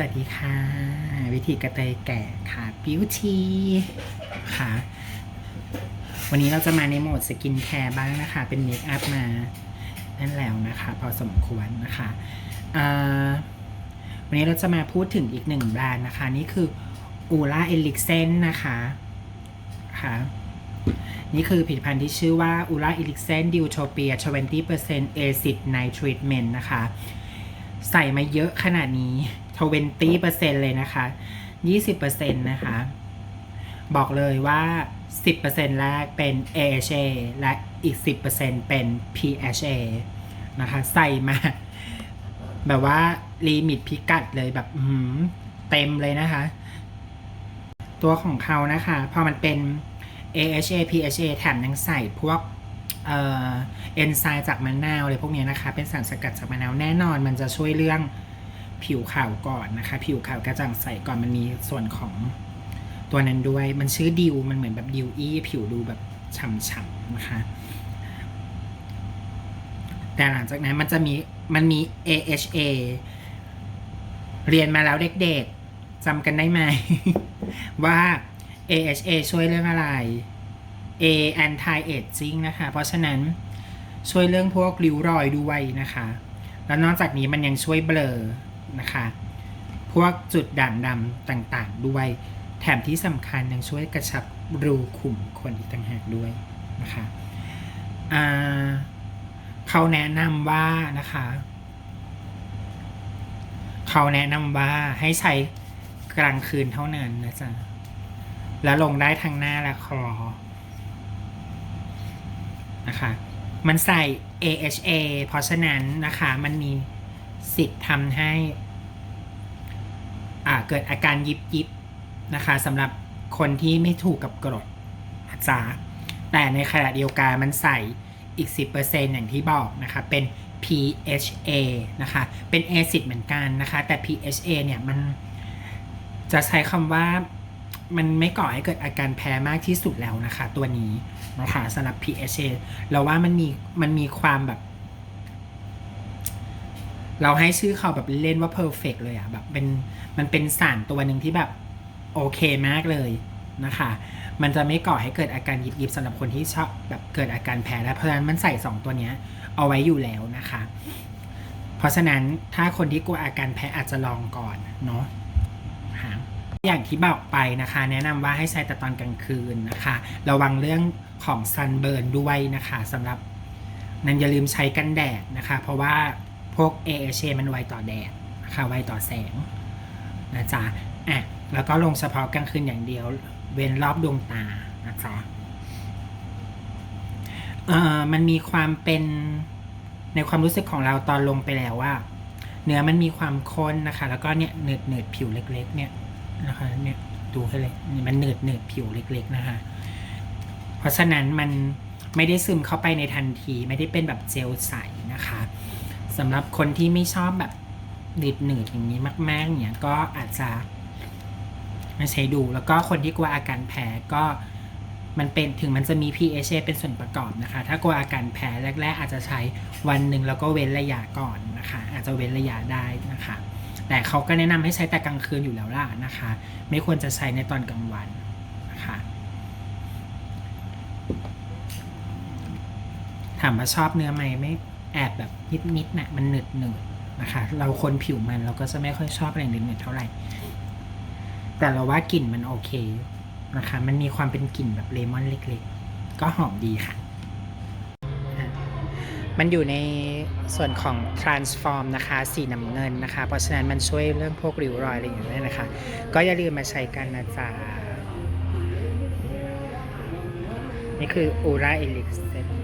สวัสดีค่ะ วิธีกระเตยแก่ค่ะบิวทีค่ะ วันนี้เราจะมาในโหมดสกินแคร์บ้างนะคะ เป็นเมคอัพมานั่นแล้วนะคะ พอสมควรนะคะวันนี้เราจะมาพูดถึงอีกหนึ่งแบรนด์นะคะ นี่คืออูล่าเอลิกเซนนะคะค่ะนี่คือผลิตภัณฑ์ที่ชื่อว่า u l a e l i x e n d u t o p i a 20% acid night treatment นะคะ ใส่มาเยอะขนาดนี้ 20%เลยนะคะ 20%นะคะ บอกเลยว่า 10%แรกเป็น AHA และอีก 10%เป็น PHA นะคะ ใส่มา แบบว่าลิมิตพิกัดเลยแบบเต็มเลยนะคะ ตัวของเขานะคะ พอมันเป็น AHA PHA แถมยังใส่พวก เอนไซม์จากมะนาวอะไรพวกนี้นะคะ เป็นสารสกัดจากมะนาวแน่นอนมันจะช่วยเรื่องผิวขาวก่อนนะคะ ผิวขาวกระจ่างใสก่อนมันมีส่วนของตัวนั้นด้วย มันชื่อดิวมันเหมือนแบบดิวอี้ผิวดูแบบฉ่ำๆนะคะ แต่หลังจากนั้นมันจะมีมันมี AHA เรียนมาแล้วเด็กๆจำกันได้ไหม ว่า AHA ช่วยเรื่องอะไร A anti aging นะคะ เพราะฉะนั้นช่วยเรื่องพวกริ้วรอยด้วยนะคะ แล้วนอกจากนี้มันยังช่วยเบลอนะคะ พวกจุดด่างดำต่างๆ ด้วย แถมที่สำคัญยังช่วยกระชับรูขุมขนอีกต่างหากด้วยนะคะเขาแนะนำว่านะคะเขาแนะนำว่าให้ใช้กลางคืนเท่านั้นนะจ๊ะ แล้วลงได้ทั้งหน้าและคอ นะคะมันใส่ AHA เพราะฉะนั้นนะคะมันมีสิทธิ์ทำให้อ่าเกิดอาการยิบยิบนะคะสำหรับคนที่ไม่ถูกกับกรดนะจ๊ะแต่ในขณะเดียวกันมันใส่อีก 10%อย่างที่บอกนะคะเป็น PHA นะคะเป็น acid เหมือนกันนะคะแต่ PHA เนี่ยมันจะใช้คำว่า มันไม่ก่อให้เกิดอาการแพ้มากที่สุดแล้วนะคะ ตัวนี้นะคะสำหรับ PHA เราว่ามันมีมันมีความแบบ เราให้ชื่อเขาแบบเล่นว่า perfect เลยอะแบบเป็นมันเป็นสารตัวหนึ่งที่แบบโอเคมากเลยนะคะ มันจะไม่ก่อให้เกิดอาการยิบยิบๆสำหรับคนที่ชอบแบบเกิดอาการแพ้แล้วเพราะฉะนั้นมันใส่ 2 ตัวเนี้ย เอาไว้อยู่แล้วนะคะ เพราะฉะนั้นถ้าคนที่กลัวอาการแพ้อาจจะลองก่อนเนาะค่ะ อย่างที่บอกไปนะคะ แนะนำว่าให้ใช้แต่ตอนกลางคืนนะคะ ระวังเรื่องของซันเบิร์นด้วยนะคะสำหรับนั้นอย่าลืมใช้กันแดดนะคะ เพราะว่าพวก AHA มันไวต่อแดดนะคะไวต่อแสงนะจ๊ะอะแล้วก็ลงเฉพาะกลางคืนอย่างเดียว เว้นรอบดวงตานะจ๊ะเอ่อมันมีความเป็นในความรู้สึกของเราตอนลงไปแล้วว่า เนื้อมันมีความข้นนะคะ แล้วก็เนี่ยเนืดเนืดผิวเล็ก ๆ เนี่ย นะคะเนี่ยดูให้เลยมันเนืดเนืดผิวเล็ก ๆนะคะ เพราะฉะนั้นมันไม่ได้ซึมเข้าไปในทันที ไม่ได้เป็นแบบเจลใสนะคะสำหรับคนที่ไม่ชอบแบบหนืดหนืดอย่างนี้มาก ๆ เนี่ยก็อาจจะมาใช้ดูแล้วก็คนที่กลัวอาการแพ้ก็มันเป็นถึงมันจะมี PHA เป็นส่วนประกอบนะคะ ถ้ากลัวอาการแพ้แรก ๆ อาจจะใช้วันหนึ่งแล้วก็เว้นระยะก่อนนะคะ อาจจะเว้นระยะได้นะคะ แต่เขาก็แนะนำให้ใช้แต่กลางคืนอยู่แล้วล่ะนะคะ ไม่ควรจะใช้ในตอนกลางวันนะคะถามว่าชอบเนื้อไหมไม่แอบแบบนิดๆนะมันหนึดหนืดๆนะคะ เราคนผิวมันเราก็จะไม่ค่อยชอบอะไรหนืดๆเท่าไหร่ แต่เราว่ากลิ่นมันโอเคนะคะ มันมีความเป็นกลิ่นแบบเลมอนเล็ก ๆ ก็หอมดีค่ะ มันอยู่ในส่วนของ transform นะคะ สีน้ำเงินนะคะ เพราะฉะนั้นมันช่วยเรื่องพวกริ้วรอยอะไรอย่างเงี้ยนะคะ ก็อย่าลืมมาใช้กันนะจ๊ะ นี่คือ Ura Elixir